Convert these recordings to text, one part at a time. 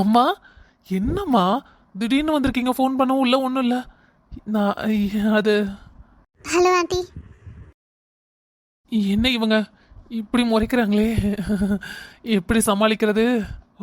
அம்மா என்னம்மா? திடீர்னு வந்திருக்கீங்க ஃபோன் பண்ணவும் இல்லை ஒன்றும் இல்லை. நான் அது ஹலோ ஆண்டி. என்ன இவங்க? இப்படி முறைக்கிறாங்களே. எப்படி சமாளிக்கிறது?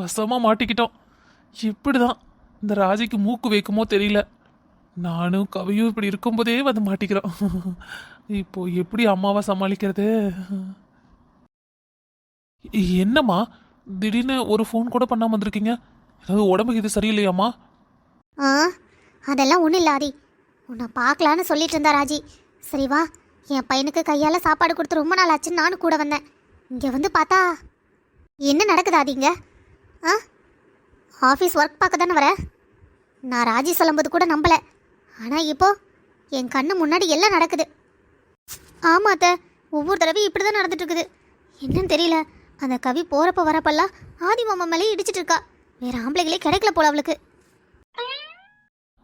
வசமாக மாட்டிக்கிட்டோம். இப்படிதான். இந்த ராஜிக்கு மூக்கு வைக்குமோ தெரியல. நானும் கவியும் இப்படி இருக்கும்போதே வந்து மாட்டிக்கிறோம். இப்போ எப்படி அம்மாவை சமாளிக்கிறது? என்னம்மா? திடீர்னு ஒரு ஃபோன் கூட பண்ணாமல் வந்திருக்கீங்க. ஏதாவது உடம்புக்கு இது சரியில்லையாம்மா? ஆ அதெல்லாம் ஒன்றும் இல்லை ஆதி உன்னை பார்க்கலான்னு சொல்லிட்டு இருந்தா ராஜி. சரி வா என் பையனுக்கு கையால் சாப்பாடு கொடுத்து ரொம்ப நாள் ஆச்சுன்னு நானும் கூட வந்தேன். இங்கே வந்து பார்த்தா என்ன நடக்குது ஆதி ஆ? ஆஃபீஸ் ஒர்க் பார்க்க தானே வர? நான் ராஜி சொல்லும்போது கூட நம்பலை. ஆனால் இப்போ என் கண்ணு முன்னாடி எல்லாம் நடக்குது. ஆமாம் அத்தை ஒவ்வொரு தடவையும் இப்படி தான் நடந்துட்டு இருக்குது. என்னன்னு தெரியல. அந்த கவி போகிறப்ப வரப்பெல்லாம் ஆதி மாமா மேலே இடிச்சிட்டு இருக்கா. வேற ஆம்பளைகளே கிடைக்கல போல அவளுக்கு.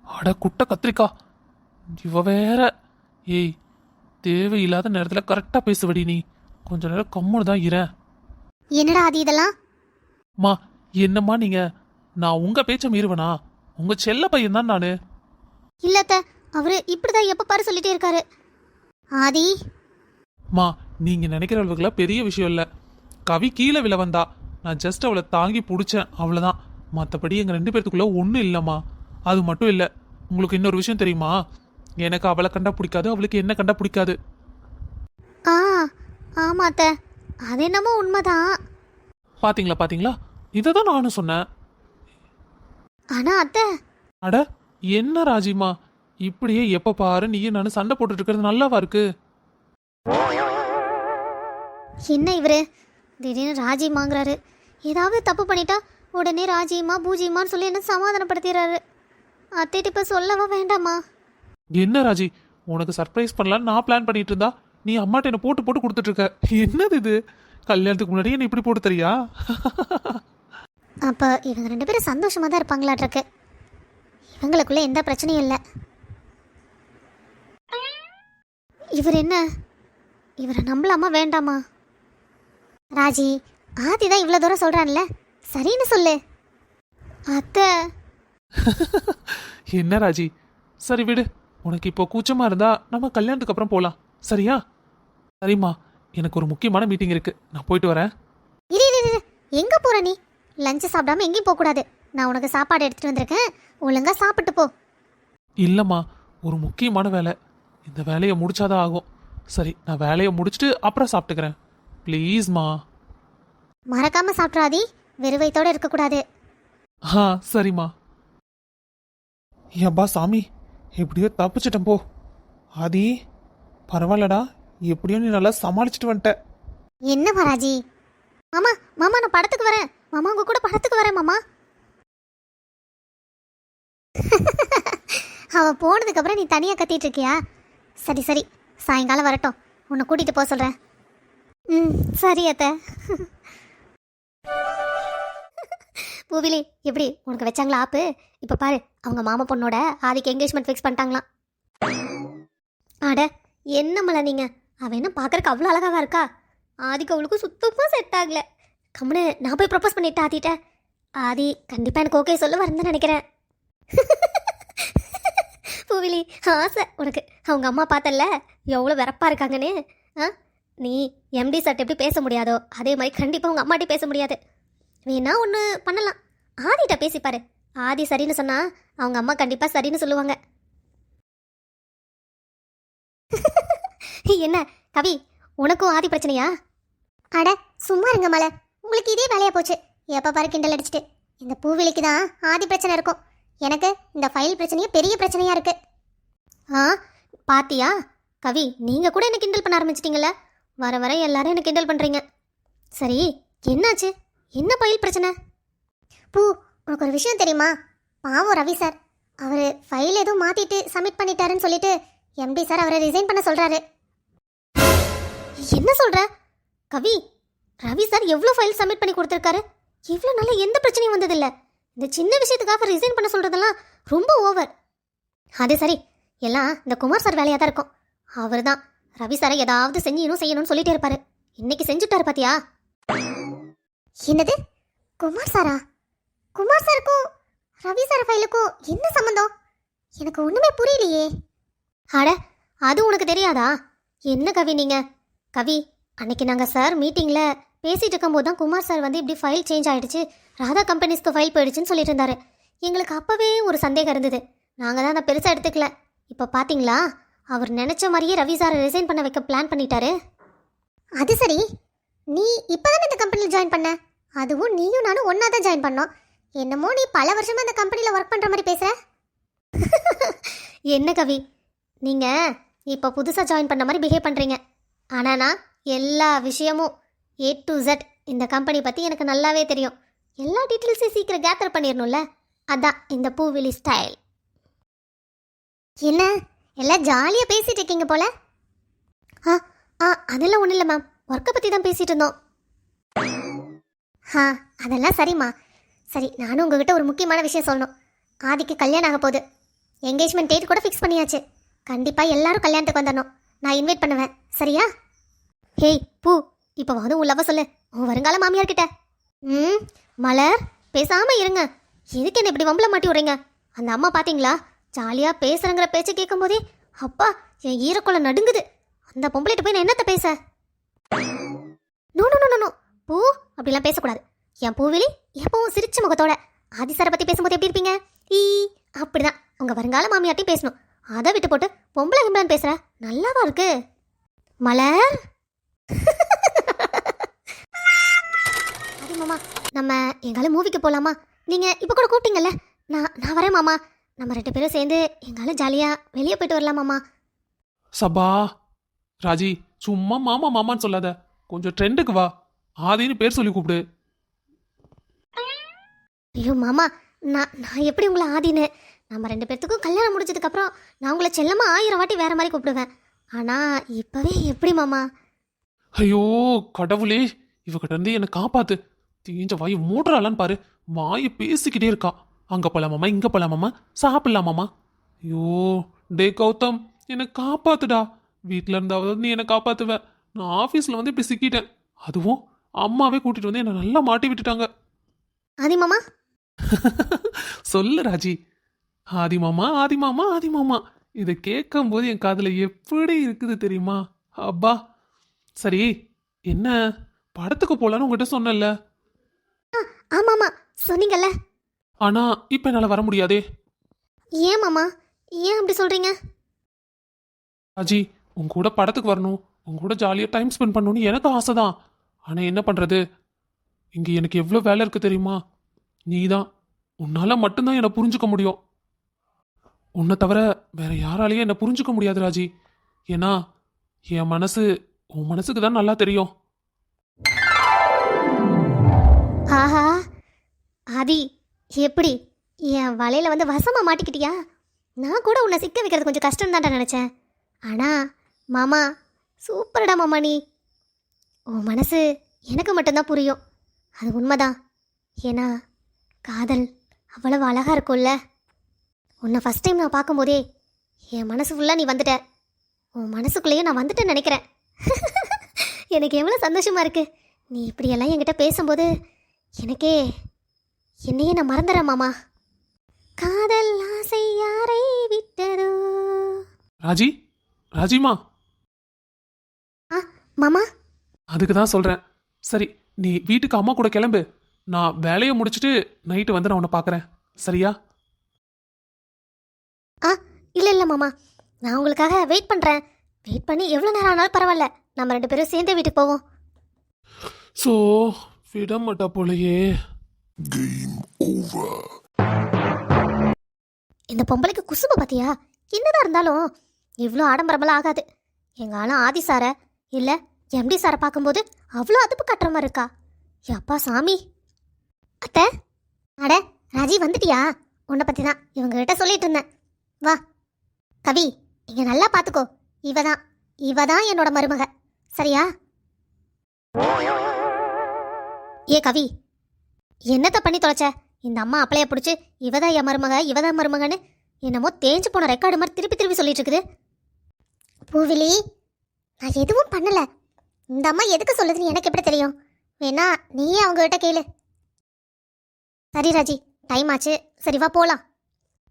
அட குட்டை கத்திரிக்கா. இவ வேற. ஏய் தேவையில்லாத நேரத்தில் கரெக்டாக பேசுவடி நீ. கொஞ்ச நேரம் கம்முன்னு தான் இரேன் என்னடா ஆதி இதெல்லாம்? மா என்னம்மா நீங்க? நான் உங்க பேச்ச மீறுவனா? உங்க செல்ல பையன் தான் நானு. இல்லத்த அவரு இப்படிதான் எப்ப பாரு சொல்லிட்டே இருக்காரு. ஆதி? மா நீங்க நினைக்கிற அளவுக்குல பெரிய விஷயம் இல்ல. கவி கீழே விழ வந்தா. நான் ஜஸ்ட் அவளை தாங்கி பிடிச்சேன். அவ்வளவுதான். மற்றபடி எங்க ரெண்டு பேர்த்துக்குள்ள ஒன்றும் இல்லைம்மா. அது மட்டும் இல்லை உங்களுக்கு இன்னொரு விஷயம் தெரியுமா? எனக்கு அவளை கண்டா பிடிக்காது அவளுக்கு என்ன கண்டா பிடிக்காது. ஆ ஆமா அத்த. அது என்னமோ உண்மைதான். பாத்தீங்களா பாத்தீங்களா? இதை தான் நானும் சொன்னேன். ஆனா அத்த. அட என்ன ராஜிமா இப்படியே எப்ப பாரு நீயும் நானும் சண்டை போட்டுட்டு இருக்கிறது நல்லாவா இருக்கு? என்ன இவரு? திடீர்னு ராஜிமாங்கிறாரு ஏதாவது தப்பு பண்ணிட்டா உடனே ராஜிமா பூஜிமான்னு சொல்லி என்ன சமாதானப்படுத்திடுறாரு. அத்தைட்டு இப்ப சொல்லவா வேண்டாமா? என்ன ராஜி உனக்கு சர்ப்ரைஸ் பண்ணலான்னு நான் பிளான் பண்ணிட்டு இருந்தா நீ அம்மாட்ட என்ன போட்டு போட்டு கொடுத்துட்டு இருக்க? என்னது இது? கல்யாணத்துக்கு முன்னாடியே நீ இப்படி போட்டு தரியா? அப்ப இவங்க ரெண்டு பேரும் சந்தோஷமா தான் இருப்பாங்களாட்டிருக்கு இவங்களுக்குள்ள எந்த பிரச்சனையும் இல்லை. இவர் என்ன? இவரை நம்பலாமா வேண்டாமா? ராஜி ஆதி தான் இவ்வளோ தூரம் சொல்கிறான்ல சரின்னு சொல்லு. அத்தை. என்ன ராஜி? சரி விடு. உனக்கு இப்போ கூச்சமா இருந்தா நம்ம கல்யாணத்துக்கு அப்புறம் போலாம். சரியா? சரிம்மா. எனக்கு ஒரு முக்கியமான மீட்டிங் இருக்கு. நான் போயிட்டு வரேன். இரு இரு இரு. எங்கே போகிற நீ? லஞ்சு சாப்பிடாம எங்கேயும் போகக்கூடாது. நான் உனக்கு சாப்பாடு எடுத்துகிட்டு வந்திருக்கேன். ஒழுங்கா சாப்பிட்டு போ. இல்லம்மா. ஒரு முக்கியமான வேலை. இந்த வேலையை முடிச்சாதான் ஆகும். சரி நான் வேலையை முடிச்சுட்டு அப்புறம் சாப்பிட்டுக்கிறேன். ப்ளீஸ்மா மறக்காம சாப்பிட்றாதி. வெறுவைத்தோடு இருக்கக்கூடாது. ஆ சரிம்மா. ஏப்பா சாமி எப்படியோ தப்பிச்சிட்டேன் போ. ஆதி பரவாயில்லடா எப்படியோ நீ நல்லா சமாளிச்சுட்டு வந்துட்ட. என்ன மராஜி மாமா மாமா நான் படத்துக்கு வரேன். மாமா உங்க கூட படத்துக்கு வரேன் மாமா. அவ போனதுக்கு அப்புறம் நீ தனியா கத்திட்டு இருக்கியா? சரி சரி சாயங்காலம் வரட்டும். உன்னை கூட்டிட்டு போக சொல்றேன். ம் சரி அத்தை. பூவிலி எப்படி? உனக்கு வச்சாங்களா ஆப்பு? இப்போ பாரு அவங்க மாமா பொண்ணோட ஆதிக்கு என்கேஜ்மெண்ட் ஃபிக்ஸ் பண்ணிட்டாங்களாம். அட என்ன மலை நீங்கள் அவ என்ன பார்க்குறக்கு அவ்வளோ அழகாக இருக்கா? ஆதிக்கு அவளுக்கும் சுத்தமாக செட் ஆகல. கம்முனு நான் போய் ப்ரப்போஸ் பண்ணிட்டேன் ஆதிட்ட. ஆதி கண்டிப்பாக எனக்கு ஓகே சொல்ல தான் நினைக்கிறேன். பூவிலி ஆசை உனக்கு. அவங்க அம்மா பார்த்தல்ல எவ்வளோ வெறப்பாக இருக்காங்கன்னு. ஆ? நீ எம்டி சார்ட்ட எப்படி பேச முடியாதோ அதே மாதிரி கண்டிப்பாக உங்கள் அம்மாட்டி பேச முடியாது. வேணா ஒன்று பண்ணலாம். ஆதிட்ட பேசிப்பாரு ஆதி சரின்னு சொன்னா அவங்க அம்மா கண்டிப்பாக சரின்னு சொல்லுவாங்க. என்ன கவி உனக்கும் ஆதி பிரச்சனையா? அட சும்மா இருங்க மலை. உங்களுக்கு இதே வேலையா போச்சு. எப்போ பாரு கிண்டல் அடிச்சிட்டு. இந்த பூவிலிக்கு தான் ஆதி பிரச்சனை இருக்கும். எனக்கு இந்த ஃபைல் பிரச்சனையே பெரிய பிரச்சனையா இருக்கு. ஆ பாத்தியா? கவி நீங்க கூட என்ன கிண்டல் பண்ண ஆரம்பிச்சிட்டீங்கல்ல? வர வர எல்லாரும் என்ன கிண்டல் பண்றீங்க? சரி என்னாச்சு? என்ன பயில் பிரச்சனை? பூ உனக்கு ஒரு விஷயம் தெரியுமா? பாவம் ரவி சார். அவர் ஃபைல் எதுவும் மாற்றிட்டு சப்மிட் பண்ணிட்டாருன்னு சொல்லிட்டு எம்டி சார் அவரை ரிசைன் பண்ண சொல்கிறாரு என்ன சொல்கிற கவி ரவி சார் எவ்வளோ ஃபைல் சப்மிட் பண்ணி கொடுத்துருக்காரு? இவ்வளோ நாள எந்த பிரச்சனையும் வந்ததில்லை. இந்த சின்ன விஷயத்துக்காக ரிசைன் பண்ண சொல்கிறதெல்லாம் ரொம்ப ஓவர் அது சரி எல்லாம் இந்த குமார் சார் வேலையாக தான் இருக்கும். அவர் தான் ரவி சாரை ஏதாவது செஞ்சணும் செய்யணும்னு சொல்லிட்டே இருப்பாரு. இன்னைக்கு செஞ்சுட்டாரு பாத்தியா? என்னது? குமார் சாரா? குமார் சாருக்கும் ரவி சார் ஃபைலுக்கும் என்ன சம்மந்தம் எனக்கு ஒண்ணுமே புரியலையே. அட அது உனக்கு தெரியாதா? என்ன கவி நீங்க? கவி அன்னைக்கு நாங்கள் சார் மீட்டிங்கில் பேசிட்டு இருக்கும்போது தான் குமார் சார் வந்து இப்படி ஃபைல் சேஞ்ச் ஆயிடுச்சு. ராதா கம்பெனிஸ்க்கு ஃபைல் போயிடுச்சுன்னு சொல்லிட்டு இருந்தாரு. எங்களுக்கு அப்போவே ஒரு சந்தேகம் இருந்தது. நாங்கள் தான் அதை பெருசாக எடுத்துக்கல. இப்போ பார்த்தீங்களா அவர் நினச்ச மாதிரியே ரவி சாரை ரிசைன் பண்ண வைக்க பிளான் பண்ணிட்டாரு. அது சரி. நீ இப்போதான் இந்த கம்பெனியில் ஜாயின் பண்ண? அதுவும் நீயும் நானும் ஒன்றா தான் ஜாயின் பண்ணோம். என்னமோ நீ பல வருஷமா இந்த கம்பெனியில் ஒர்க் பண்ணுற மாதிரி பேசுற? என்ன கவி? நீங்கள் இப்போ புதுசாக ஜாயின் பண்ண மாதிரி பிஹேவ் பண்ணுறீங்க ஆனால் நான் எல்லா விஷயமும் ஏ டு Z இந்த கம்பெனி பற்றி எனக்கு நல்லாவே தெரியும். எல்லா டீட்டெயில்ஸையும் சீக்கிரம் கேதர் பண்ணிடணும்ல? அதான் இந்த பூவிலி ஸ்டைல் என்ன? எல்லாம் ஜாலியாக பேசிட்டு இருக்கீங்க போல? ஆ ஆ அதெல்லாம் ஒன்றும் இல்லை மேம் ஒர்க்கை பற்றி தான் பேசிட்டு இருந்தோம். ஆ அதெல்லாம் சரிம்மா. சரி நானும் உங்ககிட்ட ஒரு முக்கியமான விஷயம் சொல்லணும். ஆதிக்கு கல்யாணம் ஆக போகுது. என்கேஜ்மெண்ட் டேட் கூட ஃபிக்ஸ் பண்ணியாச்சு. கண்டிப்பாக எல்லாரும் கல்யாணத்துக்கு வந்துடணும். நான் இன்வைட் பண்ணுவேன். சரியா? ஹேய் பூ இப்போ வந்து உன் லவ சொல்லு. உன் வருங்கால மாமியார் கிட்ட ம் மலர் பேசாமல் இருங்க. எதுக்கு என்ன இப்படி வம்பளை மாட்டி விடுறீங்க? அந்த அம்மா பார்த்தீங்களா ஜாலியாக பேசுகிறேங்கிற பேச்சை கேட்கும் போதே அப்பா என் ஈரக்குள்ள நடுங்குது. அந்த பொம்பளைகிட்ட போய் நான் என்னத்த பேச? நோ நோ, நோ நோ பூ அப்படிலாம் பேசக்கூடாது. என் பூவிலி எப்பவும் சிரிச்ச முகத்தோட. ஆதிசாரை பத்தி பேசும்போது எப்படி இருப்பீங்க? ஈ அப்படிதான். உங்க வருங்கால மாமியாட்டையும் பேசணும். அதை விட்டு போட்டு பொம்பளை கிம்பளன் பேசுற. நல்லாவா இருக்கு? மலர்? அது மாமா நம்ம எங்கால மூவிக்கு போகலாமா நீங்கள் இப்போ கூட கூப்பிட்டீங்கல்ல. நான் நான் வரேன் மாமா. நம்ம ரெண்டு பேரும் சேர்ந்து எங்கால ஜாலியாக வெளியே போயிட்டு வரலாம் மாமா. சபா ராஜி சும்மா மாமா மாமான்னு சொல்லாத. கொஞ்சம் ட்ரெண்டுக்கு வா. ஆதின்னு பேர் சொல்லி கூப்பிடு. ஐயோ மாமா நான் நான் எப்படி உங்களை ஆதின்னு? நம்ம ரெண்டு பேர்த்துக்கும் கல்யாணம் முடிச்சதுக்கப்புறம் நான் உங்களை செல்லமாக ஆயிரம் வாட்டி வேற மாதிரி கூப்பிடுவேன். ஆனால் இப்போவே எப்படி மாமா? ஐயோ கடவுளே இவகிட்ட இருந்து என்னை காப்பாத்து. தீஞ்ச வாய் மூடுறாளான்னு பாரு. வாயை பேசிக்கிட்டே இருக்கா. அங்க போலாமாமா இங்க போலாமாமா சாப்பிடலாமாமா ஐயோ டே கௌதம் என்னை காப்பாத்துடா. வீட்டில் இருந்தாவது நீ என்னை காப்பாத்துவ. நான் ஆஃபீஸில் வந்து இப்படி சிக்கிட்டேன். அதுவும் அம்மாவே கூட்டிட்டு வந்து என்னை நல்லா மாட்டி விட்டுட்டாங்க. ஆதி மாமா? சொல்லு ராஜி. ஆதிமாமா ஆதிமாமா ஆதிமாமா இதை கேட்கும் போது என் காதுல எப்படி இருக்குது தெரியுமா? அப்பா. சரி என்ன? படத்துக்கு போலான்னு உங்ககிட்ட சொன்னேன்ல. ஆமாம்மா சொன்னீங்கல்ல. ஆனா இப்ப என்னால வர முடியாதே. ஏன் மாமா? ஏன் அப்படி சொல்கிறீங்க ராஜி உன் கூட படத்துக்கு வரணும். உன் கூட ஜாலியாக டைம் ஸ்பெண்ட் பண்ணணும்னு எனக்கு ஆசைதான். ஆனால் என்ன பண்ணுறது இங்கே எனக்கு எவ்வளோ வேலை இருக்குது தெரியுமா? நீ தான் உன்னால் மட்டும்தான் என்னை புரிஞ்சுக்க முடியும். உன்னை தவிர வேற யாராலையும் என்னை புரிஞ்சுக்க முடியாது ராஜி. ஏன்னா என் மனசு உன் மனசுக்கு தான் நல்லா தெரியும். ஆஹா. ஆதி எப்படி? என் வலையில வந்து வசமா மாட்டிக்கிட்டியா? நான் கூட உன்னை சிக்க வைக்கிறது கொஞ்சம் கஷ்டம் தான்டா நினச்சேன். ஆனா மாமா சூப்பர்டா மாமா நீ. உன் மனசு எனக்கு மட்டும்தான் புரியும். அது உண்மைதான். ஏன்னா காதல் அவ்வளவு அழகா இருக்கும்ல. உன்னை ஃபஸ்ட் டைம் நான் பார்க்கும்போதே என் மனசு ஃபுல்லாக நீ வந்துட்ட. உன் மனசுக்குள்ளேயும் நான் வந்துட்டேன்னு நினைக்கிறேன். எனக்கு எவ்வளோ சந்தோஷமா இருக்கு. நீ இப்படியெல்லாம் என்கிட்ட பேசும்போது எனக்கே என்னையே நான் மறந்துடுறேன் மாமா. காதல் ஆசை யாரை விட்டதோ? ராஜி? ராஜிமா ஆ மாமா? அதுக்கு தான் சொல்கிறேன் சரி நீ வீட்டுக்கு அம்மா கூட கிளம்பு. நான் வேலையை முடிச்சுட்டு நைட்டு வந்து நான் உன்னை பார்க்குறேன். சரியா? ஆ இல்லை இல்லை மாமா. நான் உங்களுக்காக வெயிட் பண்ணுறேன் வெயிட் பண்ணி எவ்வளோ நேரம் ஆனாலும் பரவாயில்ல. நம்ம ரெண்டு பேரும் சேர்ந்தே வீட்டுக்கு போவோம். ஸோ விட மாட்டா போலையே இந்த பொம்பளைக்கு குசும்பு பார்த்தியா என்னதான் இருந்தாலும் இவ்வளோ ஆடம்பரமெல்லாம் ஆகாது. எங்கள் ஆளும் ஆதி சாரை இல்லை எம்டி சாரை பார்க்கும்போது அவ்வளோ அதுப்பு கட்டுற மாதிரி இருக்கா? எப்பா சாமி. அத்தை அட ராஜி வந்துட்டியா? உன்னை பற்றி தான் இவங்க கிட்ட சொல்லிட்டு இருந்தேன் வா. கவி நீங்கள் நல்லா பார்த்துக்கோ. இவ தான் இவ தான் என்னோட மருமக. சரியா? ஏ கவி என்னத்தை பண்ணி தொலைச்ச? இந்த அம்மா அப்பளைய பிடிச்சி இவதான் என் மருமக இவதான் மருமகன்னு என்னமோ தேஞ்சு போன ரெக்கார்டு மாதிரி திருப்பி திருப்பி சொல்லிட்டு இருக்குது. பூவிலி நான் எதுவும் பண்ணலை. இந்த அம்மா எதுக்கு சொல்லுதுன்னு எனக்கு எப்படி தெரியும்? வேணா நீயே அவங்ககிட்ட கேளு. சரி ராஜி. டைம் ஆச்சு. சரி வா போகலாம்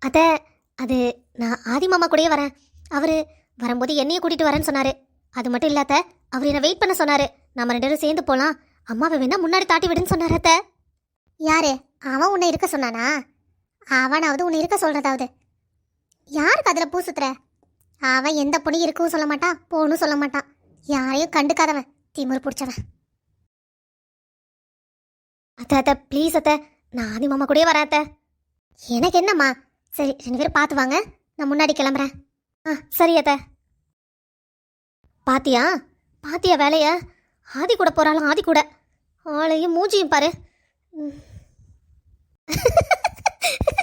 அத்தை அது நான் ஆதி மாமா கூடயே வரேன். அவர் வரும்போது என்னையும் கூட்டிகிட்டு வரேன்னு சொன்னார். அது மட்டும் இல்லாத அவர் என்னை வெயிட் பண்ண சொன்னார். நம்ம ரெண்டு பேரும் சேர்ந்து போகலாம் அம்மாவை வேணா முன்னாடி தாட்டி விடுன்னு சொன்னார் அத்த. யாரு? அவன் உன்னை இருக்க சொன்னானா? அவனாவது உன்னை இருக்க சொல்றதாவது. யாருக்கு அதில் பூ சுத்துற? அவன் எந்த பொண்ணு இருக்கவும் சொல்ல மாட்டான் போகணும் சொல்ல மாட்டான். யாரையும் கண்டுக்காதவன் திமிரு பிடிச்சவன். அத்தை அத்தை ப்ளீஸ் அத்தை நான் ஆதி மாமா கூடயே வரேன் அத்தை. எனக்கு என்னம்மா? சரி ரெண்டு பேரும் பார்த்து வாங்க நான் முன்னாடி கிளம்புறேன். ஆ சரி அத்தை. பாத்தியா? பாத்தியா வேலைய? ஆதி கூட போறாளாம் ஆதி கூட. ஆளையும் மூஞ்சியும் பாரு.